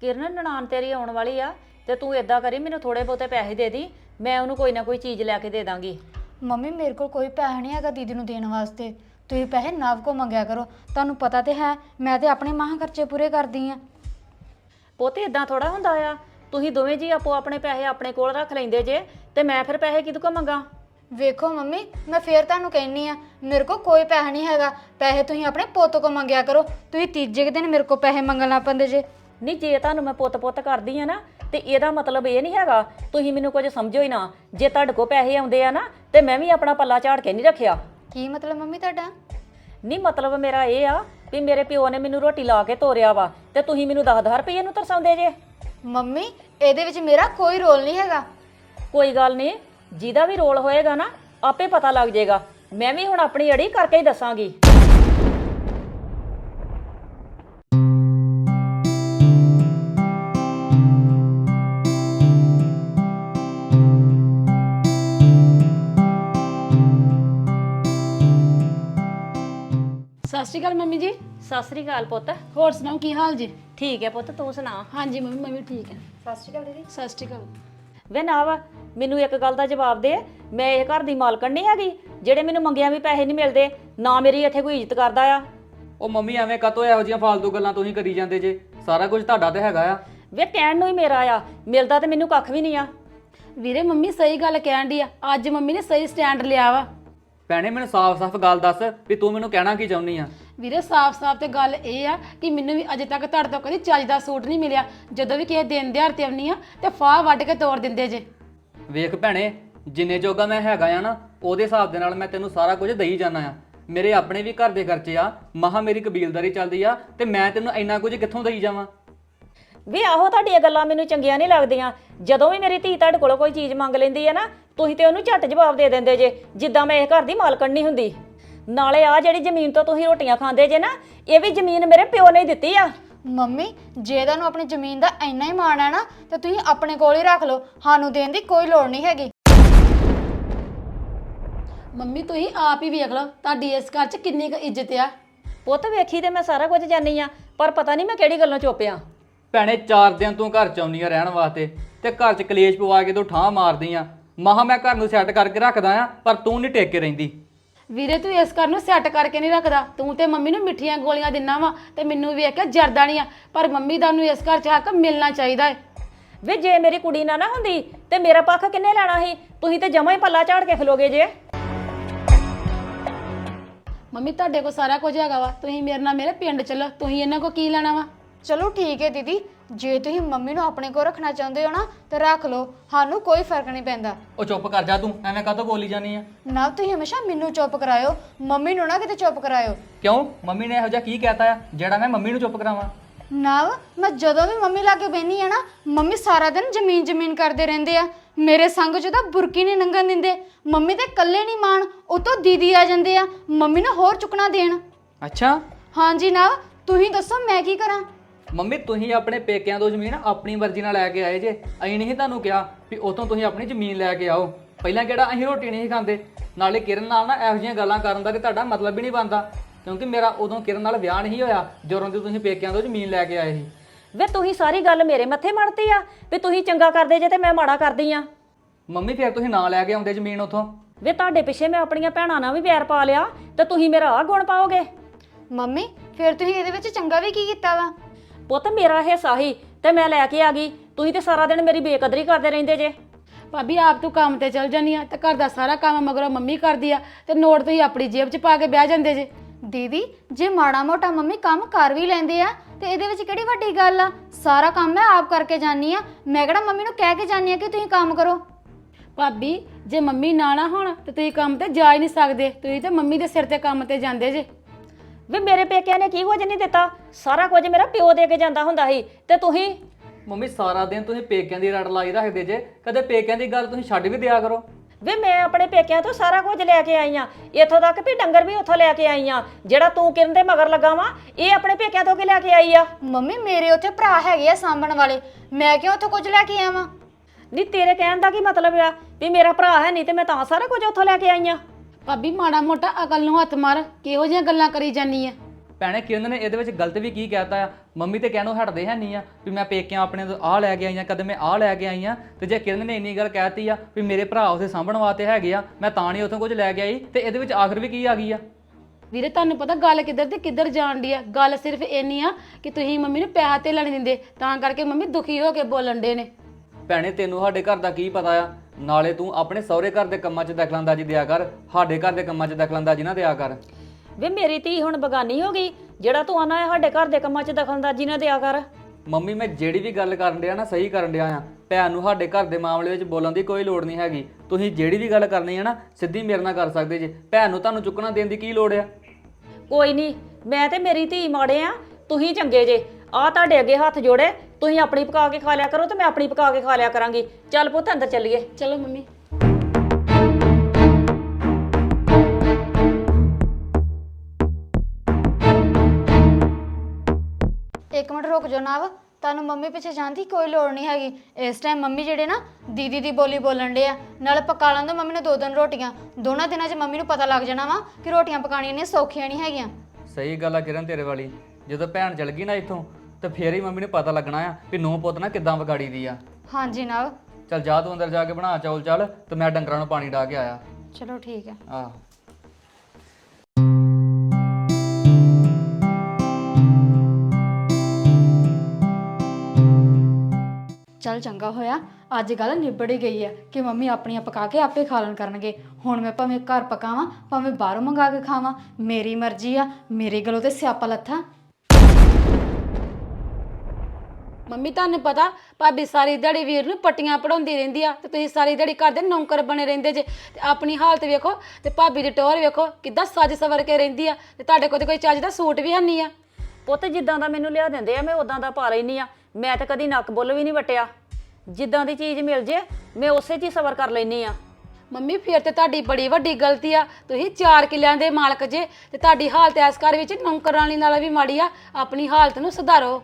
ਕਿਰਨ ਨਨਾਣ ਤੇਰੀ ਆਉਣ ਵਾਲੀ ਆ ਤੇ ਤੂੰ ਏਦਾਂ ਕਰੀ ਮੈਨੂੰ ਥੋੜੇ ਬਹੁਤੇ ਪੈਸੇ ਦੇ ਦੀ ਮੈਂ ਉਹਨੂੰ ਕੋਈ ਨਾ ਕੋਈ ਚੀਜ਼ ਲੈ ਕੇ ਦੇ ਦਾਂਗੀ। ਮੰਮੀ ਮੇਰੇ ਕੋਲ ਕੋਈ ਪੈਸਾ ਨਹੀਂ ਹੈਗਾ ਦੀਦੀ ਨੂੰ ਦੇਣ ਵਾਸਤੇ। ਤੁਸੀਂ ਪੈਸੇ ਨਵ ਕੋ ਮੰਗਿਆ ਕਰੋ। ਤੁਹਾਨੂੰ ਪਤਾ ਤੇ ਹੈ ਮੈਂ ਤੇ ਆਪਣੇ ਮਾਹਾਂ ਖਰਚੇ ਪੂਰੇ ਕਰਦੀ ਆ। ਪੋਤੇ ਇਦਾਂ ਥੋੜਾ ਹੁੰਦਾ ਆ। ਤੁਸੀਂ ਦੋਵੇਂ ਜੀ ਆਪੋ ਆਪਣੇ ਪੈਸੇ ਆਪਣੇ ਕੋਲ ਰੱਖ ਲੈਂਦੇ ਜੇ ਤੇ ਮੈਂ ਫਿਰ ਪੈਸੇ ਕਿਹਦੇ ਕੋ ਮੰਗਾ? ਵੇਖੋ ਮੰਮੀ ਮੈਂ ਫੇਰ ਤੁਹਾਨੂੰ ਕਹਿਨੀ ਆ ਮੇਰੇ ਕੋਲ ਕੋਈ ਪੈਸਾ ਨਹੀਂ ਹੈਗਾ। ਪੈਸੇ ਤੁਸੀਂ ਆਪਣੇ ਪੁੱਤ ਕੋ ਮੰਗਿਆ ਕਰੋ। ਤੁਸੀਂ ਤੀਜੇ ਕੁ ਦਿਨ ਮੇਰੇ ਕੋਲ ਪੈਸੇ ਮੰਗਣ ਪੈਂਦੇ ਜੇ। ਨਹੀਂ ਜੇ ਤੁਹਾਨੂੰ ਮੈਂ ਪੁੱਤ-ਪੁੱਤ ਕਰਦੀ ਆ ਨਾ ਤੇ ਇਹਦਾ ਮਤਲਬ ਇਹ ਨਹੀਂ ਹੈਗਾ ਤੁਸੀਂ ਮੈਨੂੰ ਕੁਝ ਸਮਝੋ ਹੀ ਨਾ। ਜੇ ਤੁਹਾਡੇ ਕੋ ਪੈਸੇ ਆਉਂਦੇ ਆ ਨਾ ਤੇ ਮੈਂ ਵੀ ਆਪਣਾ ਪੱਲਾ ਝਾੜ ਕੇ ਨਹੀਂ ਰੱਖਿਆ। ਕੀ ਮਤਲਬ ਮੰਮੀ ਤੁਹਾਡਾ? ਨਹੀਂ ਮਤਲਬ ਮੇਰਾ ਇਹ ਆ ਵੀ ਮੇਰੇ ਪਿਓ ਨੇ ਮੈਨੂੰ ਰੋਟੀ ਲਾ ਕੇ ਤੋਰਿਆ ਵਾ ਤੇ ਤੁਸੀਂ ਮੈਨੂੰ 10-10 ਰੁਪਏ ਨੂੰ ਤਰਸਾਉਂਦੇ ਜੇ। ਮੰਮੀ ਇਹਦੇ ਵਿੱਚ ਮੇਰਾ ਕੋਈ ਰੋਲ ਨਹੀਂ ਹੈਗਾ। ਕੋਈ ਗੱਲ ਨਹੀਂ ਜਿਹਦਾ ਵੀ ਰੋਲ ਹੋਏਗਾ ਨਾ ਆਪੇ ਪਤਾ ਲੱਗ ਜਾਏਗਾ ਮੈਂ ਵੀ ਹੁਣ ਆਪਣੀ ਅੜੀ ਕਰਕੇ ਹੀ ਦੱਸਾਂਗੀ। ਸ਼੍ਰੀ ਅਕਾਲ ਮੰਮੀ ਜੀ। ਸਤਿ ਸ੍ਰੀ ਅਕਾਲ ਪੁੱਤ। ਹੋਰ ਸੁਣਾਓ ਕੀ ਹਾਲ ਜੀ? ਠੀਕ ਹੈ ਪੁੱਤ ਤੂੰ ਸੁਣਾ? ਹਾਂਜੀ ਮੰਮੀ ਮੈਂ ਵੀ ਠੀਕ ਹਾਂ। ਸਤਿ ਸ਼੍ਰੀ ਅਕਾਲ ਦੀਦੀ। ਸਤਿ ਸ਼੍ਰੀ ਅਕਾਲ। ਵੇ ਨਾ ਵਾ ਮੈਨੂੰ ਇੱਕ ਗੱਲ ਦਾ ਜਵਾਬ ਦੇ। ਮੈਂ ਇਹ ਘਰ ਦੀ ਮਾਲਕਣ ਨਹੀਂ ਹੈਗੀ ਜਿਹੜੇ ਮੈਨੂੰ ਮੰਗਿਆ ਵੀ ਪੈਸੇ ਨਹੀਂ ਮਿਲਦੇ ਨਾ ਮੇਰੀ ਇੱਥੇ ਕੋਈ ਇੱਜ਼ਤ ਕਰਦਾ ਆ। ਉਹ ਮੰਮੀ ਐਵੇਂ ਕਾਤੋਂ ਇਹੋ ਜਿਹੀਆਂ ਫਾਲਤੂ ਗੱਲਾਂ ਤੁਸੀਂ ਕਰੀ ਜਾਂਦੇ ਜੇ? ਸਾਰਾ ਕੁਝ ਤੁਹਾਡਾ ਤੇ ਹੈਗਾ ਆ। ਵੇ ਕਹਿਣ ਨੂੰ ਹੀ ਮੇਰਾ ਆ ਮਿਲਦਾ ਤੇ ਮੈਨੂੰ ਕੱਖ ਵੀ ਨਹੀਂ ਆ। ਵੀਰੇ ਮੰਮੀ ਸਹੀ ਗੱਲ ਕਹਿਣ ਦੀ ਆ। ਅੱਜ ਮੰਮੀ ਨੇ ਸਹੀ ਸਟੈਂਡ ਲਿਆ ਵਾ। ਭੈਣੇ ਮੈਨੂੰ ਸਾਫ਼-ਸਾਫ਼ ਗੱਲ ਦੱਸ ਵੀ ਤੂੰ ਮੈਨੂੰ ਕਹਿਣਾ ਕੀ ਚਾਹੁੰਦੀ ਆ? ਵੀਰੇ ਸਾਫ਼-ਸਾਫ਼ ਤੇ ਗੱਲ ਇਹ ਆ ਕਿ ਮੈਨੂੰ ਵੀ ਅਜੇ ਤੱਕ ਤੁਹਾਡੇ ਤੋਂ ਕਦੀ ਚੱਜ ਦਾ ਸੂਟ ਨਹੀਂ ਮਿਲਿਆ। ਜਦੋਂ ਵੀ ਕਿਸੇ ਦਿਨ ਦਿਹਾੜ ਤੇ ਆਉਣੀ ਆ ਤੇ ਫਾਹ ਵੱਢ ਕੇ ਤੋੜ ਦਿੰਦੇ ਜੇ। ਵੇਖ ਭੈਣੇ ਜਿੰਨੇ ਜੋਗਾ ਮੈਂ ਹੈਗਾ ਆ ਨਾ ਉਹਦੇ ਹਿਸਾਬ ਦੇ ਨਾਲ ਮੈਂ ਤੈਨੂੰ ਸਾਰਾ ਕੁਝ ਦੇਈ ਜਾਣਾ ਆ। ਮੇਰੇ ਆਪਣੇ ਵੀ ਘਰ ਦੇ ਖਰਚੇ ਆ ਮਹਾ ਮੇਰੀ ਕਬੀਲਦਾਰੀ ਚੱਲਦੀ ਆ ਤੇ ਮੈਂ ਤੈਨੂੰ ਇੰਨਾ ਕੁਝ ਕਿੱਥੋਂ ਦੇਈ ਜਾਵਾਂ? ਵੀ ਆਹੋ ਤੁਹਾਡੀਆਂ ਗੱਲਾਂ ਮੈਨੂੰ ਚੰਗੀਆਂ ਨਹੀਂ ਲੱਗਦੀਆਂ। ਜਦੋਂ ਵੀ ਮੇਰੀ ਧੀ ਤੁਹਾਡੇ ਕੋਲੋਂ ਕੋਈ ਚੀਜ਼ ਮੰਗ ਲੈਂਦੀ ਹੈ ਨਾ ਤੁਸੀਂ ਤੇ ਉਹਨੂੰ ਝੱਟ ਜਵਾਬ ਦੇ ਦਿੰਦੇ ਜੇ ਜਿੱਦਾਂ ਮੈਂ ਇਹ ਘਰ ਦੀ ਮਾਲਕਣ ਨਹੀਂ ਹੁੰਦੀ। ਨਾਲੇ ਆ ਜਿਹੜੀ ਜ਼ਮੀਨ ਤੋਂ ਤੁਸੀਂ ਰੋਟੀਆਂ ਖਾਂਦੇ ਜੇ ਨਾ ਇਹ ਵੀ ਜ਼ਮੀਨ ਮੇਰੇ ਪਿਓ ਨੇ ਹੀ ਦਿੱਤੀ ਆ। ਮੰਮੀ ਜੇ ਤੁਹਾਨੂੰ ਆਪਣੀ ਜ਼ਮੀਨ ਦਾ ਇੰਨਾ ਹੀ ਮਾਣ ਹੈ ਨਾ ਤੇ ਤੁਸੀਂ ਆਪਣੇ ਕੋਲ ਹੀ ਰੱਖ ਲਓ ਸਾਨੂੰ ਦੇਣ ਦੀ ਕੋਈ ਲੋੜ ਨਹੀਂ ਹੈਗੀ। ਮੰਮੀ ਤੁਸੀਂ ਆਪ ਹੀ ਵੇਖ ਲਓ ਤੁਹਾਡੀ ਇਸ ਘਰ 'ਚ ਕਿੰਨੀ ਕੁ ਇੱਜ਼ਤ ਆ। ਪੁੱਤ ਵੇਖੀ ਤੇ ਮੈਂ ਸਾਰਾ ਕੁਝ ਜਾਣੀ ਆ ਪਰ ਪਤਾ ਨਹੀਂ ਮੈਂ ਕਿਹੜੀ ਗੱਲੋਂ ਚੁੱਪਿਆ। ਭੈਣੇ ਚਾਰ ਦਿਨ ਤੂੰ ਘਰ ਚ ਆਉਂਦੀ ਆ ਰਹਿਣ ਵਾਸਤੇ ਤੇ ਘਰ ਚ ਕਲੇਸ਼ ਪਵਾ ਕੇ ਤੂੰ ਠਾਂ ਮਾਰਦੀ ਆ। ਮਹਾ ਮੈਂ ਘਰ ਨੂੰ ਸੈੱਟ ਕਰਕੇ ਰੱਖਦਾ ਆ ਪਰ ਤੂੰ ਨਹੀਂ ਟੇਕ ਕੇ ਰਹਿੰਦੀ। ਵੀਰੇ ਤੂੰ ਇਸ ਘਰ ਨੂੰ ਸੈੱਟ ਕਰਕੇ ਨਹੀਂ ਰੱਖਦਾ। ਤੂੰ ਤੇ ਮੰਮੀ ਨੂੰ ਮਿੱਠੀਆਂ ਗੋਲੀਆਂ ਦਿੰਨਾ ਵਾ ਤੇ ਮੈਨੂੰ ਵੇਖ ਕੇ ਜਰਦਾ ਨਹੀਂ ਆ। ਪਰ ਮੰਮੀ ਦਾ ਨੂੰ ਇਸ ਘਰ 'ਚ ਹੱਕ ਮਿਲਣਾ ਚਾਹੀਦਾ ਹੈ ਵੇ ਜੇ ਮੇਰੀ ਕੁੜੀ ਨਾ ਨਾ ਹੁੰਦੀ ਤੇ ਮੇਰਾ ਪੱਖ ਕਿੰਨੇ ਲੈਣਾ ਸੀ? ਤੁਸੀਂ ਤੇ ਜਮਾ ਹੀ ਪੱਲਾ ਝਾੜ ਕੇ ਖਲੋਗੇ ਜੇ। ਮੰਮੀ ਤੁਹਾਡੇ ਕੋਲ ਸਾਰਾ ਕੁਝ ਹੈਗਾ ਵਾ। ਤੁਸੀਂ ਮੇਰੇ ਨਾਲ ਮੇਰੇ ਪਿੰਡ ਚੱਲੋ। ਤੁਸੀਂ ਇਹਨਾਂ ਕੋ ਕੀ ਲੈਣਾ ਵਾ? ਚਲੋ ਠੀਕ ਹੈ ਦੀਦੀ। ਜੇ ਤੁਸੀਂ ਮੰਮੀ ਨੂੰ ਆਪਣੇ ਕੋਲ ਰੱਖਣਾ ਚਾਹੁੰਦੇ ਹੋ ਨਾ ਤੇ ਰੱਖ ਲਓ। ਸਾਨੂੰ ਕੋਈ ਫ਼ਰਕ ਨਹੀਂ ਪੈਂਦਾ। ਉਹ ਚੁੱਪ ਕਰ ਜਾ ਤੂੰ ਐਵੇਂ ਕਾਤੋਂ ਬੋਲੀ ਜਾਨੀ ਆ? ਨਾ ਤੁਸੀਂ ਹਮੇਸ਼ਾ ਮੈਨੂੰ ਚੁੱਪ ਕਰਾਇਓ। ਮੰਮੀ ਨੂੰ ਨਾ ਕਿਤੇ ਚੁੱਪ ਕਰਾਇਓ। ਕਿਉਂ? ਮੰਮੀ ਨੇ ਇਹੋ ਜਿਹਾ ਕੀ ਕਹਿਤਾ ਆ? ਜਿਹੜਾ ਮੈਂ ਮੰਮੀ ਨੂੰ ਚੁੱਪ ਕਰਾਵਾਂ। ਨਾ ਮੈਂ ਜਦੋਂ ਵੀ ਮੰਮੀ ਲਾਗੇ ਬੈਣੀ ਆ ਨਾ ਮੰਮੀ ਸਾਰਾ ਦਿਨ ਜ਼ਮੀਨ ਜ਼ਮੀਨ ਕਰਦੇ ਰਹਿੰਦੇ ਆ। ਮੇਰੇ ਸੰਗ ਚ ਤਾਂ ਬੁਰਕੀ ਨਹੀਂ ਲੰਘਣ ਦਿੰਦੇ। ਮੰਮੀ ਤੇ ਇਕੱਲੇ ਨਹੀਂ ਮਾਣ ਉਤੋਂ ਦੀਦੀ ਆ ਜਾਂਦੇ ਆ। ਮੰਮੀ ਨੂੰ ਹੋਰ ਚੁੱਕਣਾ ਦੇਣ। ਅੱਛਾ। ਹਾਂਜੀ ਨਾ ਤੁਸੀਂ ਦੱਸੋ ਮੈਂ ਕੀ ਕਰਾਂ? ਮੰਮੀ ਤੁਸੀਂ ਆਪਣੇ ਪੇਕਿਆਂ ਤੋਂ ਜ਼ਮੀਨ ਆਪਣੀ ਮਰਜ਼ੀ ਨਾਲ ਲੈ ਕੇ ਆਏ ਜੇ। ਅਸੀਂ ਨਹੀਂ ਤੁਹਾਨੂੰ ਕਿਹਾ ਵੀ ਉਤੋਂ ਤੁਸੀਂ ਆਪਣੀ ਜ਼ਮੀਨ ਲੈ ਕੇ ਆਓ। ਪਹਿਲਾਂ ਕਿਹੜਾ ਅਸੀਂ ਰੋਟੀ ਨਹੀਂ ਖਾਂਦੇ? ਨਾਲੇ ਕਿਰਨ ਨਾਲ ਨਾ ਇਹੋ ਜਿਹੀਆਂ ਗੱਲਾਂ ਕਰਨ ਦਾ ਤੇ ਤੁਹਾਡਾ ਮਤਲਬ ਹੀ ਨਹੀਂ ਬਣਦਾ। ਕਿਉਂਕਿ ਮੇਰਾ ਉਦੋਂ ਕਿਰਨ ਨਾਲ ਵਿਆਹ ਨਹੀਂ ਹੋਇਆ ਜਦੋਂ ਦੀ ਤੁਸੀਂ ਪੇਕਿਆਂ ਤੋਂ ਜ਼ਮੀਨ ਲੈ ਕੇ ਆਏ ਸੀ। ਵੇ ਤੁਸੀਂ ਸਾਰੀ ਗੱਲ ਮੇਰੇ ਮੱਥੇ ਮੜਤੀ ਆ। ਵੀ ਤੁਸੀਂ ਚੰਗਾ ਕਰਦੇ ਜੇ ਤੇ ਮੈਂ ਮਾੜਾ ਕਰਦੀ ਆ। ਮੰਮੀ ਫਿਰ ਤੁਸੀਂ ਨਾਂ ਲੈ ਕੇ ਆਉਂਦੇ ਜ਼ਮੀਨ ਉਥੋਂ। ਵੇ ਤੁਹਾਡੇ ਪਿੱਛੇ ਮੈਂ ਆਪਣੀਆਂ ਭੈਣਾਂ ਨਾਲ ਵੀ ਪਿਆਰ ਪਾ ਲਿਆ ਤੇ ਤੁਸੀਂ ਮੇਰਾ ਆ ਗੁਣ ਪਾਓਗੇ। ਮੰਮੀ ਫਿਰ ਤੁਸੀਂ ਇਹਦੇ ਵਿੱਚ ਚੰਗਾ ਵੀ ਕੀ ਕੀਤਾ ਵਾ? ਪੁੱਤ ਮੇਰਾ ਹਿੱਸਾ ਹੀ ਤੇ ਮੈਂ ਲੈ ਕੇ ਆ ਗਈ। ਤੁਸੀਂ ਤੇ ਸਾਰਾ ਦਿਨ ਮੇਰੀ ਬੇਕਦਰੀ ਕਰਦੇ ਰਹਿੰਦੇ ਜੇ। ਭਾਬੀ ਆਪ ਤੂੰ ਕੰਮ ਤੇ ਚਲ ਜਾਨੀ ਆ ਤੇ ਘਰ ਦਾ ਸਾਰਾ ਕੰਮ ਮਗਰੋਂ ਮੰਮੀ ਕਰਦੀ ਆ ਤੇ ਨੋਟ ਤੁਸੀਂ ਆਪਣੀ ਜੇਬ 'ਚ ਪਾ ਕੇ ਬਹਿ ਜਾਂਦੇ ਜੇ। ਦੀਦੀ ਜੇ ਮਾੜਾ ਮੋਟਾ ਮੰਮੀ ਕੰਮ ਕਰ ਵੀ ਲੈਂਦੇ ਆ ਤੇ ਇਹਦੇ ਵਿੱਚ ਕਿਹੜੀ ਵੱਡੀ ਗੱਲ ਆ? ਸਾਰਾ ਕੰਮ ਮੈਂ ਆਪ ਕਰਕੇ ਜਾਨੀ ਆ। ਮੈਂ ਕਿਹੜਾ ਮੰਮੀ ਨੂੰ ਕਹਿ ਕੇ ਜਾਨੀ ਆ ਕਿ ਤੁਸੀਂ ਕੰਮ ਕਰੋ? ਭਾਬੀ ਜੇ ਮੰਮੀ ਨਾ ਨਾ ਹੋਣ ਤੇ ਤੁਸੀਂ ਕੰਮ ਤੇ ਜਾ ਹੀ ਨਹੀਂ ਸਕਦੇ। ਤੁਸੀਂ ਤੇ ਮੰਮੀ ਦੇ ਸਿਰ ਤੇ ਕੰਮ ਤੇ ਜਾਂਦੇ ਜੇ। ਵੇ ਮੇਰੇ ਪੇਕਿਆਂ ਨੇ ਕੀ ਕੁਝ ਨਹੀਂ ਦਿੱਤਾ? ਸਾਰਾ ਕੁਝ ਮੇਰਾ ਪਿਓ ਦੇ ਕੇ ਜਾਂਦਾ ਹੁੰਦਾ ਸੀ। ਤੇ ਤੁਸੀਂ? ਮੰਮੀ ਸਾਰਾ ਦਿਨ ਤੁਸੀਂ ਪੇਕਿਆਂ ਦੀ ਰੜ ਲਾਈ ਰੱਖਦੇ ਜੇ। ਕਦੇ ਪੇਕਿਆਂ ਦੀ ਗੱਲ ਤੁਸੀਂ ਛੱਡ ਵੀ ਦਿਆ ਕਰੋ। ਵੇ ਮੈਂ ਆਪਣੇ ਪੇਕਿਆਂ ਤੋਂ ਸਾਰਾ ਕੁਝ ਲੈ ਕੇ ਆਈ ਆ। ਇੱਥੋਂ ਤੱਕ ਵੀ ਡੰਗਰ ਵੀ ਉੱਥੋਂ ਲੈ ਕੇ ਆਈ ਆ। ਜਿਹੜਾ ਤੂੰ ਕਿਰਨ ਦੇ ਮਗਰ ਲੱਗਾ ਵਾਂ ਇਹ ਆਪਣੇ ਪੇਕਿਆਂ ਤੋਂ ਕੀ ਲੈ ਕੇ ਆਈ ਆ? ਮੰਮੀ ਮੇਰੇ ਉੱਥੇ ਭਰਾ ਹੈਗੇ ਆ ਸਾਂਭਣ ਵਾਲੇ। ਮੈਂ ਕਿਉਂ ਉੱਥੇ ਕੁਝ ਲੈ ਕੇ ਆਵਾਂ? ਨਹੀਂ ਤੇਰੇ ਕਹਿਣ ਦਾ ਕੀ ਮਤਲਬ ਆ? ਵੀ ਮੇਰਾ ਭਰਾ ਹੈ ਨਹੀਂ ਤੇ ਮੈਂ ਤਾਂ ਸਾਰਾ ਕੁਝ ਉੱਥੋਂ ਲੈ ਕੇ ਆਈ ਆ। ਭਾਬੀ ਮਾੜਾ ਮੋਟਾ ਅਕਲ ਨੂੰ ਹੱਥ ਮਾਰ ਕਿਹੋ ਜਿਹੀਆਂ ਗੱਲਾਂ ਕਰੀ ਜਾਨੀ ਆ? ਭੈਣੇ ਕਿਰਨ ਨੇ ਇਹਦੇ ਵਿੱਚ ਗਲਤ ਵੀ ਕੀ ਕਹਿਤਾ ਆ? ਮੰਮੀ ਤੇ ਕਹਿਣੋਂ ਹਟਦੇ ਹੈ ਨਹੀਂ ਆ ਵੀ ਮੈਂ ਪੇਕਿਆਂ ਆਪਣੇ ਤੋਂ ਆਹ ਲੈ ਕੇ ਆਈ ਆ ਕਦੇ ਮੈਂ ਆਹ ਲੈ ਕੇ ਆਈ ਆ। ਤੇ ਜੇ ਕਿਰਨ ਨੇ ਇੰਨੀ ਗੱਲ ਕਹਿਤੀ ਆ ਵੀ ਮੇਰੇ ਭਰਾ ਉਸੇ ਸਾਂਭਣ ਵਾਸਤੇ ਹੈਗੇ ਆ ਮੈਂ ਤਾਂ ਨਹੀਂ ਉਥੋਂ ਕੁਝ ਲੈ ਕੇ ਆਈ ਤੇ ਇਹਦੇ ਵਿੱਚ ਆਖਰ ਵੀ ਕੀ ਆ ਗਈ ਆ? ਵੀਰੇ ਤੁਹਾਨੂੰ ਪਤਾ ਗੱਲ ਕਿੱਧਰ ਤੇ ਕਿੱਧਰ ਜਾਣ ਦੀ ਆ? ਗੱਲ ਸਿਰਫ ਇੰਨੀ ਆ ਕਿ ਤੁਸੀਂ ਮੰਮੀ ਨੂੰ ਪੈਸਾ ਤੇ ਲੈਣ ਦਿੰਦੇ ਤਾਂ ਕਰਕੇ ਮੰਮੀ ਦੁਖੀ ਹੋ ਕੇ ਬੋਲਣ ਦੇ ਨੇ। ਭੈਣੇ ਤੈਨੂੰ ਸਾਡੇ ਘਰ ਦਾ ਕੀ ਪਤਾ ਆ? ਨਾਲੇ ਤੂੰ ਆਪਣੇ ਸਹੁਰੇ ਘਰ ਦੇ ਕੰਮਾਂ 'ਚ ਦਖਲਅੰਦਾਜ਼ੀ ਦਿਆ ਕਰ ਸਾਡੇ ਘਰ ਦੇ ਕੰਮਾਂ 'ਚ ਦਖਲਅੰਦਾਜ਼ੀ ਨਾ ਦਿਆ ਕਰ। ਵੇ ਮੇਰੀ ਧੀ ਹੁਣ ਬਗਾਨੀ ਹੋ ਗਈ ਜਿਹੜਾ ਤੂੰ ਆਨਾ ਹੈ ਸਾਡੇ ਘਰ ਦੇ ਕੰਮਾਂ 'ਚ ਦਖਲਅੰਦਾਜ਼ੀ ਨਾ ਦਿਆ ਕਰ। ਮੰਮੀ ਮੈਂ ਜਿਹੜੀ ਵੀ ਗੱਲ ਕਰਨ ਡਿਆ ਨਾ ਸਹੀ ਕਰਨ ਡਿਆ ਆ ਭੈਣ ਨੂੰ ਸਾਡੇ ਘਰ ਦੇ ਮਾਮਲੇ ਵਿੱਚ ਬੋਲਣ ਦੀ ਕੋਈ ਲੋੜ ਨਹੀਂ ਹੈਗੀ। ਤੁਸੀਂ ਜਿਹੜੀ ਵੀ ਗੱਲ ਕਰਨੀ ਹੈ ਨਾ ਸਿੱਧੀ ਮੇਰੇ ਨਾਲ ਕਰ ਸਕਦੇ ਜੇ। ਭੈਣ ਨੂੰ ਤੁਹਾਨੂੰ ਚੁੱਕਣਾ ਦੇਣ ਦੀ ਕੀ ਲੋੜ ਆ? ਕੋਈ ਨਹੀਂ ਮੈਂ ਤੇ ਮੇਰੀ ਧੀ ਮਾੜੇ ਆ ਤੁਸੀਂ ਚੰਗੇ ਜੇ। ਆ ਤੁਹਾਡੇ ਅੱਗੇ ਹੱਥ ਜੋੜੇ ਤੁਸੀਂ ਆਪਣੀ ਪਕਾ ਕੇ ਖਾ ਲਿਆ ਕਰੋ ਤੇ ਮੈਂ ਆਪਣੀ ਪਕਾ ਕੇ ਖਾ ਲਿਆ ਕਰਾਂਗੀ। ਚੱਲ ਪੁੱਤ ਅੰਦਰ ਚੱਲੀਏ। ਚਲੋ ਮੰਮੀ। ਇੱਕ ਮਿੰਟ ਰੁਕ ਜਾਓ ਨਾਵ ਤੁਹਾਨੂੰ ਮੰਮੀ ਪਿੱਛੇ ਜਾਣ ਦੀ ਕੋਈ ਲੋੜ ਨਹੀਂ ਹੈਗੀ। ਇਸ ਟਾਈਮ ਮੰਮੀ ਜਿਹੜੇ ਨਾ ਦੀਦੀ ਦੀ ਬੋਲੀ ਬੋਲਣ ਦੇ ਆ। ਨਾਲ ਪਕਾ ਲੈਣ ਦੋ ਮੰਮੀ ਨੇ ਦੋ ਦਿਨ ਰੋਟੀਆਂ। ਦੋਨਾਂ ਦਿਨਾਂ 'ਚ ਮੰਮੀ ਨੂੰ ਪਤਾ ਲੱਗ ਜਾਣਾ ਵਾ ਕਿ ਰੋਟੀਆਂ ਪਕਾਣੀਆਂ ਨੇ ਸੌਖੀਆਂ ਨਹੀਂ ਹੈਗੀਆਂ। ਸਹੀ ਗੱਲ ਆ ਕਿਰਨ ਤੇਰੇ ਵਾਲੀ। ਜਦੋਂ ਭੈਣ ਚਲ ਗਈ ਨਾ ਇੱਥੋਂ ਤੇ ਫੇਰ ਹੀ ਮੰਮੀ ਨੂੰ ਪਤਾ ਲੱਗਣਾ ਆ ਵੀ ਨੂੰਹ ਪੁੱਤ ਨਾ ਕਿੱਦਾਂ ਵਿਗਾੜੀ ਦੀ ਆ। ਹਾਂਜੀ ਨਾਵ ਚੱਲ ਜਾ ਤੂੰ ਅੰਦਰ ਜਾ ਕੇ ਬਣਾ ਚੌਲ ਚੱਲ ਤੇ ਮੈਂ ਡੰਗਰਾਂ ਨੂੰ ਪਾਣੀ ਡਾ ਕੇ ਆਇਆ। ਚਲੋ ਠੀਕ ਹੈ ਆਹ। ਚੱਲ ਚੰਗਾ ਹੋਇਆ ਅੱਜ ਗੱਲ ਨਿਬੜ ਹੀ ਗਈ ਹੈ ਕਿ ਮੰਮੀ ਆਪਣੀਆਂ ਪਕਾ ਕੇ ਆਪੇ ਖਾ ਲੈਣ ਕਰਨਗੇ। ਹੁਣ ਮੈਂ ਭਾਵੇਂ ਘਰ ਪਕਾਵਾਂ ਭਾਵੇਂ ਬਾਹਰੋਂ ਮੰਗਾ ਕੇ ਖਾਵਾਂ ਮੇਰੀ ਮਰਜ਼ੀ ਆ ਮੇਰੇ ਗਲੋਂ ਤੇ ਸਿਆਪਾ ਲੱਥਾ। ਮੰਮੀ ਤੁਹਾਨੂੰ ਪਤਾ ਭਾਬੀ ਸਾਰੀ ਦਿਹਾੜੀ ਵੀਰ ਨੂੰ ਪੱਟੀਆਂ ਪੜਾਉਂਦੀ ਰਹਿੰਦੀ ਆ ਤੇ ਤੁਸੀਂ ਸਾਰੀ ਦਿਹਾੜੀ ਘਰ ਦੇ ਨੌਕਰ ਬਣੇ ਰਹਿੰਦੇ ਜੇ। ਤੇ ਆਪਣੀ ਹਾਲਤ ਵੇਖੋ ਤੇ ਭਾਬੀ ਦੀ ਟੋਰ ਵੇਖੋ ਕਿੱਦਾਂ ਸੱਜ ਸਵਰ ਕੇ ਰਹਿੰਦੀ ਆ ਤੇ ਤੁਹਾਡੇ ਕੋਲ ਤੇ ਕੋਈ ਚੱਜ ਦਾ ਸੂਟ ਵੀ ਹੈ ਨਹੀਂ ਆ। ਪੁੱਤ ਜਿੱਦਾਂ ਦਾ ਮੈਨੂੰ ਲਿਆ ਦਿੰਦੇ ਆ ਮੈਂ ਉਦਾਂ ਦਾ ਪਾ ਲੈਨੀ ਆ। ਮੈਂ ਤਾਂ ਕਦੀ ਨੱਕ ਬੁੱਲ ਵੀ ਨਹੀਂ ਵਟਿਆ। ਜਿੱਦਾਂ ਦੀ ਚੀਜ਼ ਮਿਲ ਜੇ ਮੈਂ ਉਸੇ 'ਚ ਹੀ ਸਬਰ ਕਰ ਲੈਨੀ ਆ। ਮੰਮੀ ਫਿਰ ਤੇ ਤੁਹਾਡੀ ਬੜੀ ਵੱਡੀ ਗਲਤੀ ਆ। ਤੁਸੀਂ 4 ਕਿੱਲਿਆਂ ਦੇ ਮਾਲਕ ਜੇ ਤੇ ਤੁਹਾਡੀ ਹਾਲਤ ਇਸ ਘਰ ਵਿੱਚ ਨੌਕਰਾਨੀ ਨਾਲ ਵੀ ਮਾੜੀ ਆ। ਆਪਣੀ ਹਾਲਤ ਨੂੰ ਸੁਧਾਰੋ।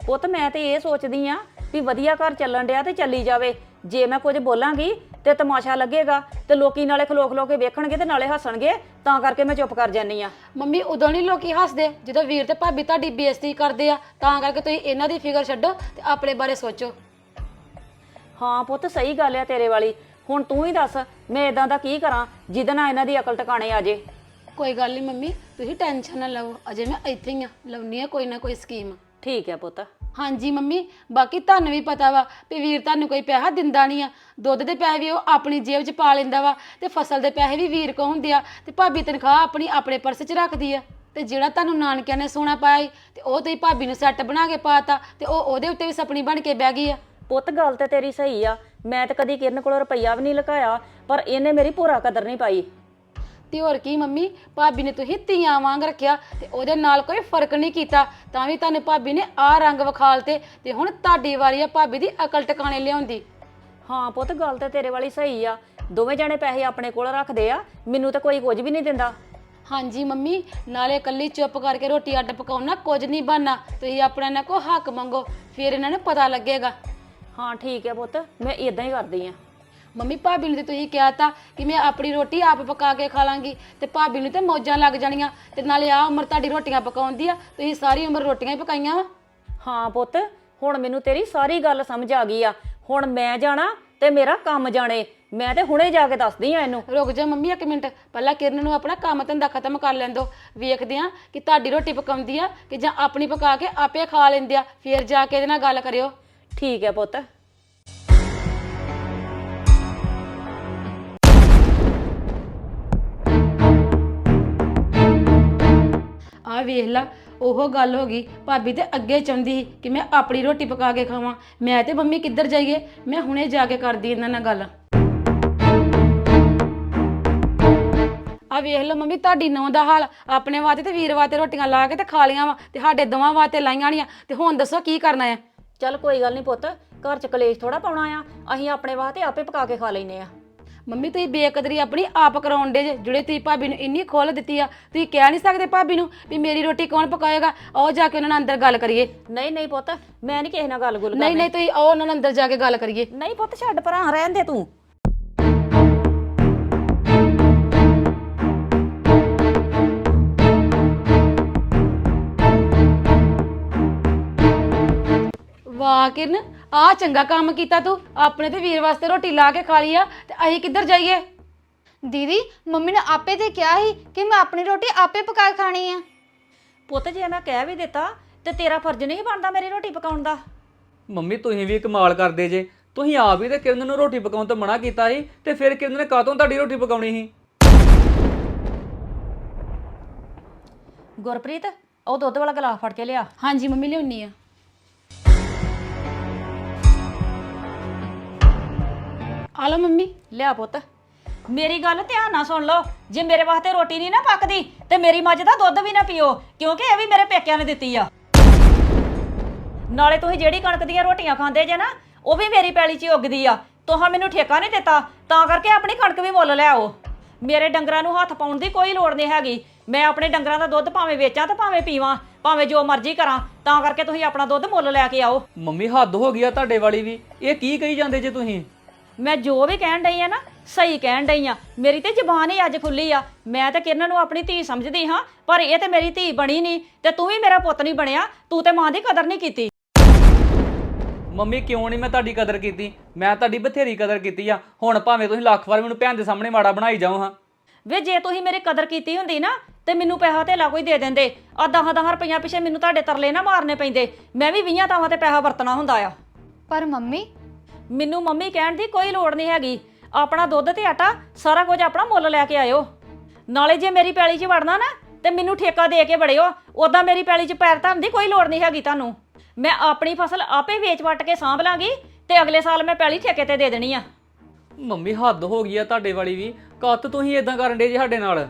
ਪੁੱਤ ਮੈਂ ਤੇ ਇਹ ਸੋਚਦੀ ਆ ਵੀ ਵਧੀਆ ਘਰ ਚੱਲਣ ਡਿਆ ਤੇ ਚੱਲੀ ਜਾਵੇ। ਜੇ ਮੈਂ ਕੁਝ ਬੋਲਾਂਗੀ ਤੇ ਤਮਾਸ਼ਾ ਲੱਗੇਗਾ ਤੇ ਲੋਕੀ ਨਾਲੇ ਖਲੋ ਖਲੋ ਕੇ ਵੇਖਣਗੇ ਤੇ ਨਾਲੇ ਹੱਸਣਗੇ ਤਾਂ ਕਰਕੇ ਮੈਂ ਚੁੱਪ ਕਰ ਜਾਨੀ ਆ। ਮੰਮੀ ਉਦੋਂ ਨਹੀਂ ਲੋਕੀ ਹੱਸਦੇ। ਜਦੋਂ ਵੀਰ ਤੇ ਭਾਬੀ ਤੁਹਾਡੀ ਬੇਇੱਜ਼ਤੀ ਕਰਦੇ ਆ ਤਾਂ ਕਰਕੇ ਤੁਸੀਂ ਇਹਨਾਂ ਦੀ ਫਿਕਰ ਛੱਡੋ ਤੇ ਆਪਣੇ ਬਾਰੇ ਸੋਚੋ। ਹਾਂ ਪੁੱਤ ਸਹੀ ਗੱਲ ਆ ਤੇਰੇ ਵਾਲੀ। ਹੁਣ ਤੂੰ ਹੀ ਦੱਸ ਮੈਂ ਇਦਾਂ ਦਾ ਕੀ ਕਰਾਂ ਜਿਹਦੇ ਨਾਲ ਇਹਨਾਂ ਦੀ ਅਕਲ ਟਿਕਾਣੇ ਆ ਜੇ? ਕੋਈ ਗੱਲ ਨਹੀਂ ਮੰਮੀ ਤੁਸੀਂ ਟੈਨਸ਼ਨ ਨਾ ਲਓ ਅਜੇ ਮੈਂ ਇੱਥੇ ਹੀ ਆ। ਲਾਉਣੀ ਆ ਕੋਈ ਨਾ ਕੋਈ ਸਕੀਮ। ਠੀਕ ਹੈ ਪੁੱਤ। ਹਾਂਜੀ ਮੰਮੀ ਬਾਕੀ ਤੁਹਾਨੂੰ ਵੀ ਪਤਾ ਵਾ ਵੀ ਵੀਰ ਤੁਹਾਨੂੰ ਕੋਈ ਪੈਸਾ ਦਿੰਦਾ ਨਹੀਂ ਆ। ਦੁੱਧ ਦੇ ਪੈਸੇ ਵੀ ਉਹ ਆਪਣੀ ਜੇਬ 'ਚ ਪਾ ਲੈਂਦਾ ਵਾ ਤੇ ਫਸਲ ਦੇ ਪੈਸੇ ਵੀ ਵੀਰ ਕੋ ਹੁੰਦੇ ਆ ਤੇ ਭਾਬੀ ਤਨਖਾਹ ਆਪਣੀ ਆਪਣੇ ਪਰਸ 'ਚ ਰੱਖਦੀ ਆ। ਤੇ ਜਿਹੜਾ ਤੁਹਾਨੂੰ ਨਾਨਕਿਆਂ ਨੇ ਸੋਨਾ ਪਾਇਆ ਈ, ਤੇ ਉਹ ਤੇ ਭਾਬੀ ਨੂੰ ਸੈੱਟ ਬਣਾ ਕੇ ਪਾਤਾ ਤੇ ਉਹ ਉਹਦੇ ਉੱਤੇ ਵੀ ਸਪਣੀ ਬਣ ਕੇ ਬਹਿ ਗਈ ਆ। ਪੁੱਤ ਗੱਲ ਤੇ ਤੇਰੀ ਸਹੀ ਆ। ਮੈਂ ਤਾਂ ਕਦੀ ਕਿਰਨ ਕੋਲੋਂ ਰੁਪਈਆ ਵੀ ਨਹੀਂ ਲੁਕਾਇਆ ਪਰ ਇਹਨੇ ਮੇਰੀ ਪੂਰਾ ਕਦਰ ਨਹੀਂ ਪਾਈ। ਤੇ ਹੋਰ ਕੀ ਮੰਮੀ? ਭਾਬੀ ਨੇ ਤੁਸੀਂ ਧੀਆਂ ਵਾਂਗ ਰੱਖਿਆ ਤੇ ਉਹਦੇ ਨਾਲ ਕੋਈ ਫ਼ਰਕ ਨਹੀਂ ਕੀਤਾ ਤਾਂ ਵੀ ਤੁਹਾਨੂੰ ਭਾਬੀ ਨੇ ਆ ਰੰਗ ਵਿਖਾਲਤੇ ਤੇ ਹੁਣ ਤੁਹਾਡੀ ਵਾਰੀ ਆ ਭਾਬੀ ਦੀ ਅਕਲ ਟਿਕਾਣੇ ਲਿਆਉਂਦੀ। ਹਾਂ ਪੁੱਤ ਗੱਲ ਤੇ ਤੇਰੇ ਵਾਲੀ ਸਹੀ ਆ। ਦੋਵੇਂ ਜਣੇ ਪੈਸੇ ਆਪਣੇ ਕੋਲ ਰੱਖਦੇ ਆ ਮੈਨੂੰ ਤਾਂ ਕੋਈ ਕੁਝ ਵੀ ਨਹੀਂ ਦਿੰਦਾ। ਹਾਂਜੀ ਮੰਮੀ ਨਾਲੇ ਇਕੱਲੀ ਚੁੱਪ ਕਰਕੇ ਰੋਟੀ ਅੱਡ ਪਕਾਉਣਾ ਕੁਝ ਨਹੀਂ ਬਣਨਾ ਤੁਸੀਂ ਆਪਣਾ ਇਹਨਾਂ ਕੋ ਹੱਕ ਮੰਗੋ ਫਿਰ ਇਹਨਾਂ ਨੂੰ ਪਤਾ ਲੱਗੇਗਾ। ਹਾਂ ਠੀਕ ਹੈ ਪੁੱਤ ਮੈਂ ਇਦਾਂ ਹੀ ਕਰਦੀ ਆ। ਮੰਮੀ ਭਾਬੀ ਨੂੰ ਤੇ ਤੁਸੀਂ ਕਿਹਾ ਤਾ ਕਿ ਮੈਂ ਆਪਣੀ ਰੋਟੀ ਆਪ ਪਕਾ ਕੇ ਖਾ ਲਾਂਗੀ ਤੇ ਭਾਬੀ ਨੂੰ ਤੇ ਮੌਜਾਂ ਲੱਗ ਜਾਣੀਆਂ ਤੇ ਨਾਲੇ ਆ ਉਮਰ ਤੁਹਾਡੀ ਰੋਟੀਆਂ ਪਕਾਉਂਦੀ ਆ ਤੁਸੀਂ ਸਾਰੀ ਉਮਰ ਰੋਟੀਆਂ ਹੀ ਪਕਾਈਆਂ ਵਾ? ਹਾਂ ਪੁੱਤ ਹੁਣ ਮੈਨੂੰ ਤੇਰੀ ਸਾਰੀ ਗੱਲ ਸਮਝ ਆ ਗਈ ਆ। ਹੁਣ ਮੈਂ ਜਾਣਾ ਤੇ ਮੇਰਾ ਕੰਮ ਜਾਣੇ। ਮੈਂ ਤੇ ਹੁਣੇ ਜਾ ਕੇ ਦੱਸਦੀ ਆ ਇਹਨੂੰ। ਰੁਕ ਜਾ ਮੰਮੀ ਇੱਕ ਮਿੰਟ। ਪਹਿਲਾਂ ਕਿਰਨ ਨੂੰ ਆਪਣਾ ਕੰਮ ਧੰਦਾ ਖਤਮ ਕਰ ਲੈਣ ਦਿਓ ਵੇਖਦੇ ਆ ਕਿ ਤੁਹਾਡੀ ਰੋਟੀ ਪਕਾਉਂਦੀ ਆ ਕਿ ਜਾਂ ਆਪਣੀ ਪਕਾ ਕੇ ਆਪੇ ਖਾ ਲੈਂਦੇ ਆ। ਫਿਰ ਜਾ ਕੇ ਇਹਦੇ ਨਾਲ ਗੱਲ ਕਰਿਓ। ਠੀਕ ਹੈ ਪੁੱਤ। ਆ ਵੇਖ ਲਾ, ਉਹ ਗੱਲ ਹੋ ਗਈ। ਭਾਬੀ ਤੇ ਅੱਗੇ ਚਾਹੁੰਦੀ ਸੀ ਕਿ ਮੈਂ ਆਪਣੀ ਰੋਟੀ ਪਕਾ ਕੇ ਖਾਵਾਂ। ਮੈਂ ਤੇ ਮੰਮੀ ਕਿੱਧਰ ਜਾਈਏ? ਮੈਂ ਹੁਣੇ ਜਾ ਕੇ ਕਰਦੀ ਇਹਨਾਂ ਨਾਲ ਗੱਲ। ਆ ਵੇਖ ਲਓ ਮੰਮੀ, ਤੁਹਾਡੀ ਨੌਂ ਦਾ ਹਾਲ। ਆਪਣੇ ਵਾਸਤੇ ਤੇ ਵੀਰ ਵਾਸਤੇ ਰੋਟੀਆਂ ਲਾ ਕੇ ਤੇ ਖਾ ਲੀਆਂ ਵਾ ਤੇ ਸਾਡੇ ਦੋਵਾਂ ਵਾਸਤੇ ਲਾਈਆਂ ਨਹੀਂ ਤੇ ਹੁਣ ਦੱਸੋ ਕੀ ਕਰਨਾ ਹੈ ਚੱਲ ਕੋਈ ਗੱਲ ਨਹੀਂ ਪੁੱਤ, ਘਰ ਚ ਕਲੇਸ਼ ਥੋੜਾ ਪਾਉਣਾ ਆ। ਅਸੀਂ ਆਪਣੇ ਵਾਸਤੇ ਆਪੇ ਪਕਾ ਕੇ ਖਾ ਲੈਨੇ ਆ। ਮੰਮੀ ਤੁਸੀਂ ਬੇਕਦਰੀ ਆਪਣੀ ਆਪ ਕਰਾਉਣ ਦੇ ਜਿਹੜੇ ਤੁਸੀਂ ਭਾਬੀ ਨੂੰ ਇੰਨੀ ਖੋਲ ਦਿੱਤੀ ਆ ਤੁਸੀਂ ਕਹਿ ਨਹੀਂ ਸਕਦੇ ਭਾਬੀ ਨੂੰ ਵੀ ਮੇਰੀ ਰੋਟੀ ਕੌਣ ਪਕਾਏਗਾ? ਉਹ ਜਾ ਕੇ ਉਹਨਾਂ ਨਾਲ ਅੰਦਰ ਗੱਲ ਕਰੀਏ। ਨਹੀਂ ਨਹੀਂ ਪੁੱਤ ਮੈਂ ਨਹੀਂ ਕਿਸੇ ਨਾਲ ਗੱਲ ਗੁੱਲ ਨਹੀਂ ਨਹੀਂ ਤੁਸੀਂ ਉਹ ਉਹਨਾਂ ਨਾਲ ਅੰਦਰ ਜਾ ਕੇ ਗੱਲ ਕਰੀਏ। ਨਹੀਂ ਪੁੱਤ ਛੱਡ ਪਰਾਂ ਰਹਿਣ ਦੇ ਤੂੰ। ਵਾਹ ਆ ਚੰਗਾ ਕੰਮ ਕੀਤਾ ਤੂੰ ਆਪਣੇ ਤੇ ਵੀਰ ਵਾਸਤੇ ਰੋਟੀ ਲਾ ਕੇ ਖਾ ਲਈ ਆ ਤੇ ਅਸੀਂ ਕਿੱਧਰ ਜਾਈਏ? ਦੀਦੀ ਮੰਮੀ ਨੇ ਆਪੇ ਤੇ ਕਿਹਾ ਸੀ ਕਿ ਮੈਂ ਆਪਣੀ ਰੋਟੀ ਆਪੇ ਪਕਾ ਕੇ ਖਾਣੀ ਆ। ਪੁੱਤ ਜੇ ਮੈਂ ਕਹਿ ਵੀ ਦਿੱਤਾ ਤੇ ਤੇਰਾ ਫਰਜ਼ ਨਹੀਂ ਬਣਦਾ ਮੇਰੀ ਰੋਟੀ ਪਕਾਉਣ ਦਾ। ਮੰਮੀ ਤੁਸੀਂ ਵੀ ਕਮਾਲ ਕਰਦੇ ਜੇ। ਤੁਸੀਂ ਆਪ ਹੀ ਤੇ ਕਿਰਨ ਨੂੰ ਰੋਟੀ ਪਕਾਉਣ ਤੋਂ ਮਨਾ ਕੀਤਾ ਸੀ ਤੇ ਫਿਰ ਕਿਰਨ ਨੇ ਕਾਹਤੋਂ ਤੁਹਾਡੀ ਰੋਟੀ ਪਕਾਉਣੀ ਸੀ? ਗੁਰਪ੍ਰੀਤ ਉਹ ਦੁੱਧ ਵਾਲਾ ਗਲਾਸ ਫੜ ਕੇ ਲਿਆ। ਹਾਂਜੀ ਮੰਮੀ ਲਿਆਉਣੀ ਆ। ਆ ਲਓ ਮੰਮੀ। ਲਿਆ ਪੁੱਤ। ਮੇਰੀ ਗੱਲ ਧਿਆਨ ਨਾਲ ਸੁਣ ਲਓ। ਜੇ ਮੇਰੇ ਵਾਸਤੇ ਰੋਟੀ ਨਹੀਂ ਨਾ ਪੱਕਦੀ ਤੇ ਮੇਰੀ ਮੱਝ ਦਾ ਦੁੱਧ ਵੀ ਨਾ ਪੀਓ ਕਿਉਂਕਿ ਇਹ ਵੀ ਮੇਰੇ ਪੇਕਿਆਂ ਨੇ ਦਿੱਤੀ ਆ। ਨਾਲੇ ਤੁਸੀਂ ਜਿਹੜੀ ਕਣਕ ਦੀਆਂ ਰੋਟੀਆਂ ਖਾਂਦੇ ਜੇ ਨਾ ਉਹ ਵੀ ਮੇਰੀ ਪੈਲੀ 'ਚ ਹੀ ਉੱਗਦੀ ਆ। ਤੁਹਾਂ ਮੈਨੂੰ ਠੇਕਾ ਨਹੀਂ ਦਿੱਤਾ ਤਾਂ ਕਰਕੇ ਆਪਣੀ ਕਣਕ ਵੀ ਮੁੱਲ ਲੈ ਆਓ। ਮੇਰੇ ਡੰਗਰਾਂ ਨੂੰ ਹੱਥ ਪਾਉਣ ਦੀ ਕੋਈ ਲੋੜ ਨਹੀਂ ਹੈਗੀ। ਮੈਂ ਆਪਣੇ ਡੰਗਰਾਂ ਦਾ ਦੁੱਧ ਭਾਵੇਂ ਵੇਚਾਂ ਤੇ ਭਾਵੇਂ ਪੀਵਾਂ ਭਾਵੇਂ ਜੋ ਮਰਜ਼ੀ ਕਰਾਂ ਤਾਂ ਕਰਕੇ ਤੁਸੀਂ ਆਪਣਾ ਦੁੱਧ ਮੁੱਲ ਲੈ ਕੇ ਆਓ। ਮੰਮੀ ਹੱਦ ਹੋ ਗਈ ਆ ਤੁਹਾਡੇ ਵਾਲੀ ਵੀ। ਇਹ ਕੀ ਕਹੀ ਜਾਂਦੇ ਜੇ ਤੁਸੀਂ? ਮੈਂ ਜੋ ਵੀ ਕਹਿਣ ਡਈ ਆ ਨਾ ਸਹੀ ਕਹਿਣ ਡਈ ਆ। ਮੇਰੀ ਤੇ ਜ਼ਬਾਨ ਹੀ ਅੱਜ ਖੁੱਲੀ ਆ। ਮੈਂ ਤੇ ਕਿਰਨ ਨੂੰ ਆਪਣੀ ਧੀ ਸਮਝਦੀ ਹਾਂ ਪਰ ਇਹ ਤੇ ਮੇਰੀ ਧੀ ਬਣੀ ਨਹੀਂ ਤੇ ਤੂੰ ਵੀ ਮੇਰਾ ਪੁੱਤ ਨਹੀਂ ਬਣਿਆ। ਤੂੰ ਤੇ ਮਾਂ ਦੀ ਕਦਰ ਨਹੀਂ ਕੀਤੀ। ਮੰਮੀ ਕਿਉਂ ਨਹੀਂ ਮੈਂ ਤੁਹਾਡੀ ਕਦਰ ਕੀਤੀ? ਮੈਂ ਤੁਹਾਡੀ ਬਥੇਰੀ ਕਦਰ ਕੀਤੀ ਆ। ਹੁਣ ਭਾਵੇਂ ਤੁਸੀਂ ਲੱਖ ਵਾਰ ਮੈਨੂੰ ਭੈਣ ਦੇ ਸਾਹਮਣੇ ਮਾੜਾ ਬਣਾਈ ਜਾਓ ਹਾਂ। ਵੇ ਜੇ ਤੁਸੀਂ ਮੇਰੀ ਕਦਰ ਕੀਤੀ ਹੁੰਦੀ ਨਾ ਤੇ ਮੈਨੂੰ ਪੈਸਾ ਧੇਲਾ ਕੋਈ ਦੇ ਦਿੰਦੇ। ਆ 10 10 ਰੁਪਈਆ ਪਿੱਛੇ ਮੈਨੂੰ ਤੁਹਾਡੇ ਤਰਲੇ ਨਾ ਮਾਰਨੇ ਪੈਂਦੇ। ਮੈਂ ਵੀ 20 ਤਾਵਾਂ ਤੇ ਪੈਸਾ ਵਰਤਣਾ ਹੁੰਦਾ ਆ। ਪਰ ਮੰਮੀ ਮੈਨੂੰ ਮੰਮੀ ਕਹਿਣ ਦੀ ਕੋਈ ਲੋੜ ਨਹੀਂ ਹੈਗੀ। ਆਪਣਾ ਦੁੱਧ ਤੇ ਆਟਾ ਸਾਰਾ ਕੁਝ ਆਪਣਾ ਮੁੱਲ ਲੈ ਕੇ ਆਇਓ। ਨਾਲੇ ਜੇ ਮੇਰੀ ਪੈਲੀ 'ਚ ਵੜਨਾ ਨਾ ਤੇ ਮੈਨੂੰ ਠੇਕਾ ਦੇ ਕੇ ਵੜਿਓ। ਉਦਾਂ ਮੇਰੀ ਪੈਲੀ 'ਚ ਪੈਰ ਧਰਨ ਦੀ ਕੋਈ ਲੋੜ ਨਹੀਂ ਹੈਗੀ ਤੁਹਾਨੂੰ। ਮੈਂ ਆਪਣੀ ਫਸਲ ਆਪੇ ਵੇਚ ਵਟ ਕੇ ਸਾਂਭ ਲਾਂਗੀ ਤੇ ਅਗਲੇ ਸਾਲ ਮੈਂ ਪੈਲੀ ਠੇਕੇ ਤੇ ਦੇ ਦੇਣੀ ਆ। ਮੰਮੀ ਹੱਦ ਹੋ ਗਈ ਆ ਤੁਹਾਡੇ ਵਾਲੀ ਵੀ। ਕੱਤ ਤੁਸੀਂ ਇਦਾਂ ਕਰਨ ਡੇ ਜੇ ਸਾਡੇ ਨਾਲ?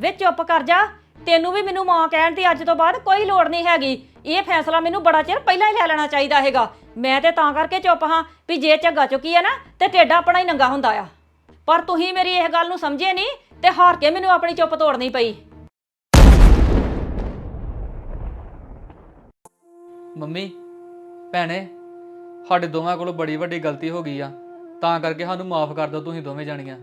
ਵੇ ਚੁੱਪ ਕਰ ਜਾ। ਤੈਨੂੰ ਵੀ ਮੈਨੂੰ ਮਾਂ ਕਹਿਣ ਦੀ ਅੱਜ ਤੋਂ ਬਾਅਦ ਕੋਈ ਲੋੜ ਨਹੀਂ ਹੈਗੀ। ਇਹ ਫੈਸਲਾ ਮੈਨੂੰ ਬੜਾ ਚਿਰ ਪਹਿਲਾਂ ਹੀ ਲੈ ਲੈਣਾ ਚਾਹੀਦਾ ਹੈਗਾ। ਮੈਂ ਤੇ ਤਾਂ ਕਰਕੇ ਚੁੱਪ ਹਾਂ ਵੀ ਜੇ ਝੱਗਾ ਚੁੱਕੀ ਹੈ ਨਾ ਤੇ ਟੇਡਾ ਆਪਣਾ ਹੀ ਨੰਗਾ ਹੁੰਦਾ ਆ। ਪਰ ਤੁਸੀਂ ਮੇਰੀ ਇਹ ਗੱਲ ਨੂੰ ਸਮਝੇ ਨਹੀਂ ਤੇ ਹਾਰ ਕੇ ਮੈਨੂੰ ਆਪਣੀ ਚੁੱਪ ਤੋੜਨੀ ਪਈ। ਮੰਮੀ ਭੈਣੇ ਸਾਡੇ ਦੋਵਾਂ ਕੋਲੋਂ ਬੜੀ ਵੱਡੀ ਗਲਤੀ ਹੋ ਗਈ ਆ। ਤਾਂ ਕਰਕੇ ਸਾਨੂੰ ਮਾਫ ਕਰ ਦਿਓ ਤੁਸੀਂ ਦੋਵੇਂ ਜਾਣੀਆਂ।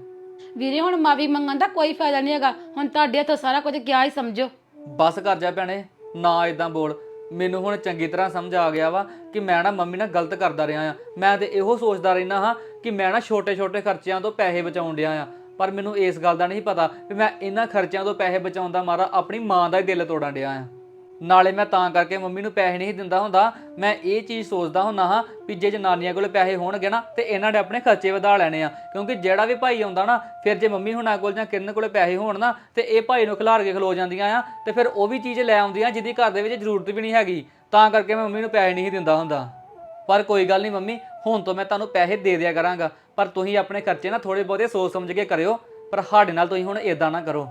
ਵੀਰੇ ਹੁਣ ਮਾਫੀ ਮੰਗਣ ਦਾ ਕੋਈ ਫਾਇਦਾ ਨਹੀਂ ਹੈਗਾ। ਹੁਣ ਤੁਹਾਡੇ ਹੱਥੋਂ ਸਾਰਾ ਕੁਝ ਗਿਆ ਹੀ ਸਮਝੋ। ਬਸ ਕਰ ਜਾ ਭੈਣੇ ਨਾ ਇਦਾਂ ਬੋਲ। ਮੈਨੂੰ ਹੁਣ ਚੰਗੀ ਤਰ੍ਹਾਂ ਸਮਝ ਆ ਗਿਆ ਵਾ ਕਿ ਮੈਂ ਨਾ ਮੰਮੀ ਨਾਲ ਗਲਤ ਕਰਦਾ ਰਿਹਾ ਆ। ਮੈਂ ਤੇ ਇਹੋ ਸੋਚਦਾ ਰਹਿਣਾ ਹਾਂ ਕਿ ਮੈਂ ਨਾ ਛੋਟੇ-ਛੋਟੇ ਖਰਚਿਆਂ ਤੋਂ ਪੈਸੇ ਬਚਾਉਣ ਡਿਆ ਆ। ਪਰ ਮੈਨੂੰ ਇਸ ਗੱਲ ਦਾ ਨਹੀਂ ਪਤਾ ਵੀ ਮੈਂ ਇਹਨਾਂ ਖਰਚਿਆਂ ਤੋਂ ਪੈਸੇ ਬਚਾਉਣ ਦਾ ਮਾਰਾ ਆਪਣੀ ਮਾਂ ਦਾ ਹੀ ਦਿਲ ਤੋੜਨ ਡਿਆ ਆ। ਨਾਲੇ ਮੈਂ ਤਾਂ ਕਰਕੇ ਮੰਮੀ ਨੂੰ ਪੈਸੇ ਨਹੀਂ ਦਿੰਦਾ ਹੁੰਦਾ। ਮੈਂ ਇਹ ਚੀਜ਼ ਸੋਚਦਾ ਹੁੰਦਾ ਹਾਂ ਵੀ ਜੇ ਜਨਾਨੀਆਂ ਕੋਲ ਪੈਸੇ ਹੋਣਗੇ ਨਾ, ਤੇ ਇਹਨਾਂ ਨੇ ਆਪਣੇ ਖਰਚੇ ਵਧਾ ਲੈਣੇ ਆ। ਕਿਉਂਕਿ ਜਿਹੜਾ ਵੀ ਭਾਈ ਆਉਂਦਾ ਨਾ, ਫਿਰ ਜੇ ਮੰਮੀ ਹੁਣਾਂ ਕੋਲ ਜਾਂ ਕਿਰਨ ਕੋਲ ਪੈਸੇ ਹੋਣ ਨਾ, ਤੇ ਇਹ ਭਾਈ ਨੂੰ ਖਿਲਾਰ ਕੇ ਖਲੋ ਜਾਂਦੀਆਂ ਆ, ਤੇ ਫਿਰ ਉਹ ਵੀ ਚੀਜ਼ ਲੈ ਆਉਂਦੀਆਂ ਜਿਹਦੀ ਘਰ ਦੇ ਵਿੱਚ ਜ਼ਰੂਰਤ ਵੀ ਨਹੀਂ ਹੈਗੀ। ਤਾਂ ਕਰਕੇ ਮੈਂ ਮੰਮੀ ਨੂੰ ਪੈਸੇ ਨਹੀਂ ਦਿੰਦਾ ਹੁੰਦਾ। ਪਰ ਕੋਈ ਗੱਲ ਨਹੀਂ ਮੰਮੀ, ਹੁਣ ਤੋਂ ਮੈਂ ਤੁਹਾਨੂੰ ਪੈਸੇ ਦੇ ਦਿਆ ਕਰਾਂਗਾ। ਪਰ ਤੁਸੀਂ ਆਪਣੇ ਖਰਚੇ ਨਾ ਥੋੜੇ ਬਹੁਤੇ ਸੋਚ ਸਮਝ ਕੇ ਕਰਿਓ, ਪਰ ਸਾਡੇ ਨਾਲ ਤੁਸੀਂ ਹੁਣ ਇਦਾਂ ਨਾ ਕਰੋ।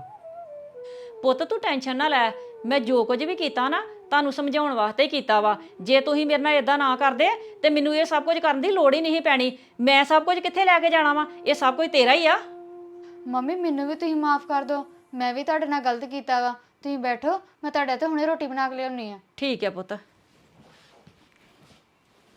ਪੁੱਤ ਤੂੰ ਟੈਨਸ਼ਨ ਨਾ ਲੈ। ਮੈਂ ਜੋ ਕੁਝ ਵੀ ਕੀਤਾ ਨਾ ਤੁਹਾਨੂੰ ਸਮਝਾਉਣ ਵਾਸਤੇ ਹੀ ਕੀਤਾ ਵਾ। ਜੇ ਤੁਸੀਂ ਮੇਰੇ ਨਾਲ ਇਦਾਂ ਨਾ ਕਰਦੇ ਤੇ ਮੈਨੂੰ ਇਹ ਸਭ ਕੁਝ ਕਰਨ ਦੀ ਲੋੜ ਹੀ ਨਹੀਂ ਪੈਣੀ। ਮੈਂ ਸਭ ਕੁਝ ਕਿੱਥੇ ਲੈ ਕੇ ਜਾਣਾ ਵਾ? ਇਹ ਸਭ ਕੁਝ ਤੇਰਾ ਹੀ ਆ। ਮੰਮੀ ਮੈਨੂੰ ਵੀ ਤੁਸੀਂ ਮਾਫ ਕਰ ਦਿਓ। ਮੈਂ ਵੀ ਤੁਹਾਡੇ ਨਾਲ ਗਲਤ ਕੀਤਾ ਵਾ। ਤੁਸੀਂ ਬੈਠੋ ਮੈਂ ਤੁਹਾਡੇ ਤੇ ਹੁਣੇ ਰੋਟੀ ਬਣਾ ਕੇ ਲਿਆਉਣੀ ਆ। ਠੀਕ ਹੈ ਪੁੱਤ।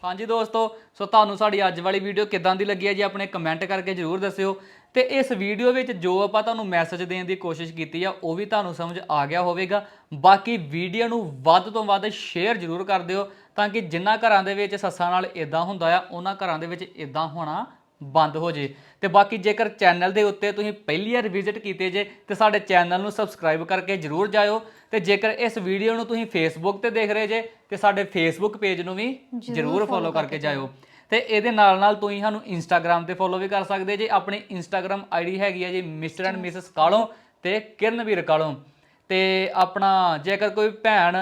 ਹਾਂਜੀ ਦੋਸਤੋ ਸੋ ਤੁਹਾਨੂੰ ਸਾਡੀ ਅੱਜ ਵਾਲੀ ਵੀਡੀਓ ਕਿਦਾਂ ਦੀ ਲੱਗੀ ਹੈ ਜੀ ਆਪਣੇ ਕਮੈਂਟ ਕਰਕੇ ਜਰੂਰ ਦੱਸਿਓ। ਤੇ ਇਸ ਵੀਡੀਓ ਵਿੱਚ ਜੋ ਆਪਾਂ ਤੁਹਾਨੂੰ ਮੈਸੇਜ ਦੇਣ ਦੀ ਕੋਸ਼ਿਸ਼ ਕੀਤੀ ਆ ਉਹ ਵੀ ਤੁਹਾਨੂੰ ਸਮਝ ਆ ਗਿਆ ਹੋਵੇਗਾ। ਬਾਕੀ ਵੀਡੀਓ ਨੂੰ ਵੱਧ ਤੋਂ ਵੱਧ ਸ਼ੇਅਰ ਜਰੂਰ ਕਰ ਦਿਓ ਤਾਂ ਕਿ ਜਿਨ੍ਹਾਂ ਘਰਾਂ ਦੇ ਵਿੱਚ ਸੱਸਾਂ ਨਾਲ ਇਦਾਂ ਹੁੰਦਾ ਆ ਉਹਨਾਂ ਘਰਾਂ ਦੇ ਵਿੱਚ ਇਦਾਂ ਹੋਣਾ ਬੰਦ ਹੋ ਜੇ। ਤੇ ਬਾਕੀ ਜੇਕਰ ਚੈਨਲ ਦੇ ਉੱਤੇ ਤੁਸੀਂ ਪਹਿਲੀ ਵਾਰ ਵਿਜ਼ਿਟ ਕੀਤੇ ਜੇ ਤੇ ਸਾਡੇ ਚੈਨਲ ਨੂੰ ਸਬਸਕ੍ਰਾਈਬ ਕਰਕੇ ਜਰੂਰ ਜਾਇਓ। ਤੇ ਜੇਕਰ ਇਸ ਵੀਡੀਓ ਨੂੰ ਤੁਸੀਂ ਫੇਸਬੁੱਕ ਤੇ ਦੇਖ ਰਹੇ ਜੇ ਤੇ ਸਾਡੇ ਫੇਸਬੁੱਕ ਪੇਜ ਨੂੰ ਵੀ ਜਰੂਰ ਫੋਲੋ ਕਰਕੇ ਜਾਇਓ। ਤੇ ਇਹਦੇ ਨਾਲ ਨਾਲ ਤੁਸੀਂ ਸਾਨੂੰ ਇੰਸਟਾਗ੍ਰam ਤੇ ਫੋਲੋ ਵੀ ਕਰ ਸਕਦੇ ਜੇ। ਆਪਣੀ ਇੰਸਟਾਗ੍ਰam ਆਈਡੀ ਹੈਗੀ ਹੈ ਜੀ ਮਿਸਟਰ ਐਂਡ ਮਿਸਿਸ ਕਾਲੋਂ ਤੇ ਕਿਰਨਵੀਰ ਕਾਲੋਂ। ਤੇ ਆਪਣਾ ਜੇਕਰ ਕੋਈ ਭੈਣ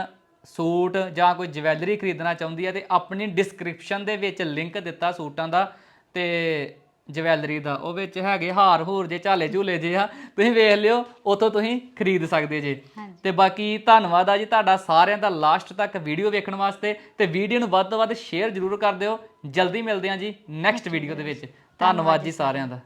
ਸੂਟ ਜਾਂ ਕੋਈ ਜਵੈਲਰੀ ਖਰੀਦਣਾ ਚਾਹੁੰਦੀ ਹੈ ਤੇ ਆਪਣੀ ਡਿਸਕ੍ਰਿਪਸ਼ਨ ਦੇ ਵਿੱਚ ਲਿੰਕ ਦਿੱਤਾ ਸੂਟਾਂ ਦਾ ਤੇ ਜਵੈਲਰੀ ਦਾ ਉਹ ਵਿੱਚ ਹੈਗੇ ਹਾਰ ਹੂਰ ਜੇ ਝਾਲੇ ਝੂਲੇ ਜੇ ਆ ਤੁਸੀਂ ਵੇਖ ਲਿਓ ਉਥੋਂ ਤੁਸੀਂ ਖਰੀਦ ਸਕਦੇ ਜੇ। ਤੇ ਬਾਕੀ ਧੰਨਵਾਦ ਆ ਜੀ ਤੁਹਾਡਾ ਸਾਰਿਆਂ ਦਾ ਲਾਸਟ ਤੱਕ ਵੀਡੀਓ ਵੇਖਣ ਵਾਸਤੇ। ਤੇ ਵੀਡੀਓ ਨੂੰ ਵੱਧ ਤੋਂ ਵੱਧ ਸ਼ੇਅਰ ਜ਼ਰੂਰ ਕਰ ਦਿਓ। ਜਲਦੀ ਮਿਲਦੇ ਹਾਂ ਜੀ ਨੈਕਸਟ ਵੀਡੀਓ ਦੇ ਵਿੱਚ। ਧੰਨਵਾਦ ਜੀ। ਸਾਰਿਆਂ ਦਾ।